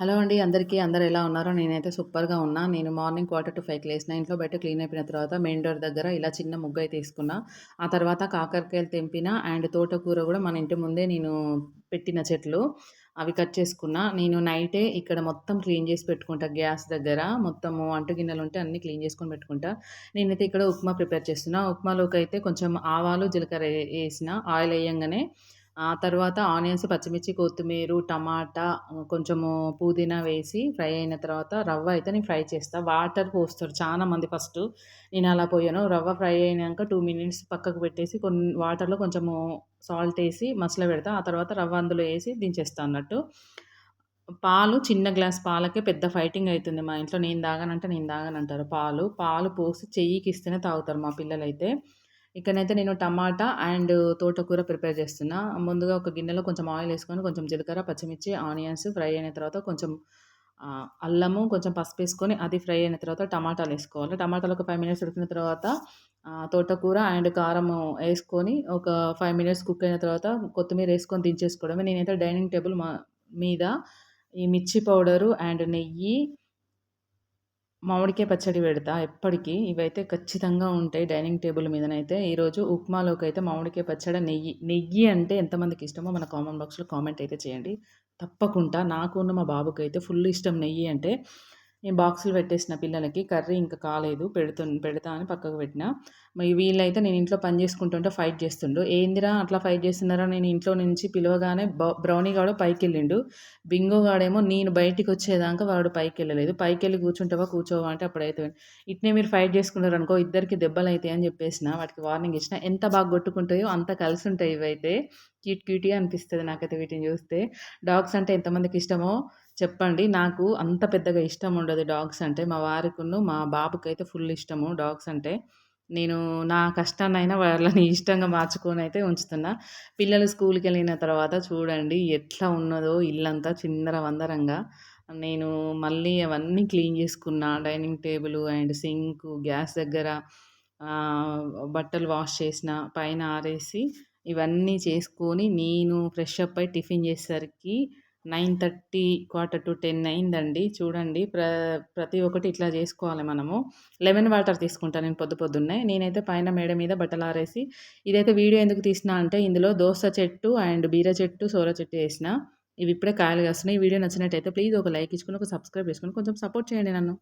Hello అండి అందరికీ అందరు ఎలా ఉన్నారో? నేనైతే సూపర్గా ఉన్నా. నేను మార్నింగ్ క్వార్టర్ టు ఫైవ్కి లేసిన ఇంట్లో బయట క్లీన్ అయిపోయిన తర్వాత మెయిన్ డోర్ దగ్గర ఇలా చిన్న ముగ్గు అయితే తీసుకున్నా ఆ తర్వాత కాకరకాయలు తెంపిన అండ్ తోటకూర కూడా మన ఇంటి ముందే నేను పెట్టిన చెట్లు అవి కట్ చేసుకున్నా. నేను నైటే ఇక్కడ మొత్తం క్లీన్ చేసి పెట్టుకుంటా గ్యాస్ దగ్గర. మొత్తము అంటు గిన్నెలు ఉంటే అన్నీ క్లీన్ చేసుకొని పెట్టుకుంటా. నేనైతే ఇక్కడ ఉప్మా ప్రిపేర్ చేస్తున్నా. ఉప్మాలోకి అయితే కొంచెం ఆవాలు జీలకర్ర వేసిన. ఆయిల్ వేయంగానే ఆ తర్వాత ఆనియన్స్, పచ్చిమిర్చి, కొత్తిమీర, టమాటా కొంచెము పుదీనా వేసి ఫ్రై అయిన తర్వాత రవ్వ అయితే నేను ఫ్రై చేస్తాను వాటర్ పోస్తారు చాలా మంది ఫస్ట్ నేను అలా పోయాను. రవ్వ ఫ్రై అయినాక టూ మినిట్స్ పక్కకు పెట్టేసి కొన్ని వాటర్‌లో కొంచెము సాల్ట్ వేసి ఏసి పెడతా ఆ తర్వాత రవ్వ అందులో వేసి దించేస్తా అన్నట్టు. పాలు చిన్న గ్లాస్ పాలకే పెద్ద ఫైటింగ్ అవుతుంది మా ఇంట్లో. నేను తాగనంటే నేను తాగనంటారు పాలు. పాలు పోసి చెయ్యికి ఇస్తేనే తాగుతారు మా పిల్లలైతే. ఇక్కడనైతే నేను టమాటా అండ్ తోటకూర ప్రిపేర్ చేస్తున్నా. ముందుగా ఒక గిన్నెలో కొంచెం ఆయిల్ వేసుకొని కొంచెం జీలకర్ర, పచ్చిమిర్చి, ఆనియన్స్ ఫ్రై అయిన తర్వాత కొంచెం అల్లము, కొంచెం పసుపు వేసుకొని అది ఫ్రై అయిన తర్వాత టమాటాలు వేసుకోవాలి టమాటాలు ఒక ఫైవ్ మినిట్స్ ఉడికిన తర్వాత తోటకూర అండ్ కారం వేసుకొని ఒక ఫైవ్ మినిట్స్ కుక్ అయిన తర్వాత కొత్తిమీర వేసుకొని దించేసుకోవడమే. నేనైతే డైనింగ్ టేబుల్ మా మీద ఈ మిర్చి పౌడరు అండ్ నెయ్యి మామిడికాయ పచ్చడి పెడతా ఎప్పటికీ. ఇవైతే ఖచ్చితంగా ఉంటాయి డైనింగ్ టేబుల్ మీదనైతే. ఈరోజు ఉప్మాలోకైతే మామిడికాయ పచ్చడి, నెయ్యి. నెయ్యి అంటే ఎంతమందికి ఇష్టమో మన కామెంట్ బాక్స్‌లో కామెంట్ అయితే చేయండి. తప్పకుండా నాకు ఉన్న మా బాబుకైతే ఫుల్ ఇష్టం నెయ్యి అంటే. నేను బాక్సులు పెట్టేసిన పిల్లలకి కర్రీ ఇంకా కాలేదు పెడుతు పెడతా అని పక్కకు పెట్టిన. మరి వీళ్ళైతే నేను ఇంట్లో పని చేసుకుంటుంటే ఫైట్ చేస్తుండు. ఏందిరా అట్లా ఫైట్ చేస్తున్నారా? నేను ఇంట్లో నుంచి పిలవగానే బ్రౌనీ గాడు పైకి వెళ్ళిండు బింగో గాడేమో నేను బయటికి వచ్చేదాకా వాడు పైకి వెళ్ళలేదు పైకి వెళ్ళి కూర్చుంటావా కూర్చోవా అంటే అప్పుడైతే ఇట్నే మీరు ఫైట్ చేసుకున్నారు అనుకో ఇద్దరికి దెబ్బలు అవుతాయి అని చెప్పేసిన. వాటికి వార్నింగ్ ఇచ్చిన. ఎంత బాగా కొట్టుకుంటాయో అంత కలిసి ఉంటాయి ఇవైతే. క్యూట్ క్యూటీ అనిపిస్తుంది నాకైతే వీటిని చూస్తే. డాగ్స్ అంటే ఎంతమందికి ఇష్టమో చెప్పండి. నాకు అంత పెద్దగా ఇష్టం ఉండదు డాగ్స్ అంటే. మా వారికును మా బాబుకైతే ఫుల్ ఇష్టము డాగ్స్ అంటే. నేను నా కష్టాన్నైనా వాళ్ళని ఇష్టంగా మార్చుకొని అయితే ఉంచుతున్నా. పిల్లలు స్కూల్కి వెళ్ళిన తర్వాత చూడండి ఎట్లా ఉన్నదో ఇల్లంతా చిందర వందరంగా. నేను మళ్ళీ అవన్నీ క్లీన్ చేసుకున్నా. Dining table and sink gas దగ్గర బట్టలు వాష్ చేసిన పైన ఆరేసి ఇవన్నీ చేసుకొని నేను ఫ్రెష్ అప్ అయి టిఫిన్ చేసేసరికి nine thirty quarter to ten అయిందండి. చూడండి ప్ర ప్రతి ఒక్కటి ఇట్లా చేసుకోవాలి మనము. లెమన్ వాటర్ తీసుకుంటాను నేను పొద్దు పొద్దున్నే. నేనైతే పైన మేడ మీద బట్టలు ఆరేసి ఇదైతే వీడియో ఎందుకు తీసిన అంటే ఇందులో దోస చెట్టు అండ్ బీర చెట్టు సోర చెట్టు వేసిన. ఇవి ఇప్పుడే కాయలు కాస్తున్నాయి ఈ వీడియో నచ్చినట్టయితే ప్లీజ్ ఒక లైక్ ఇచ్చుకుని ఒక సబ్స్క్రైబ్ చేసుకుని కొంచెం సపోర్ట్ చేయండి నన్ను.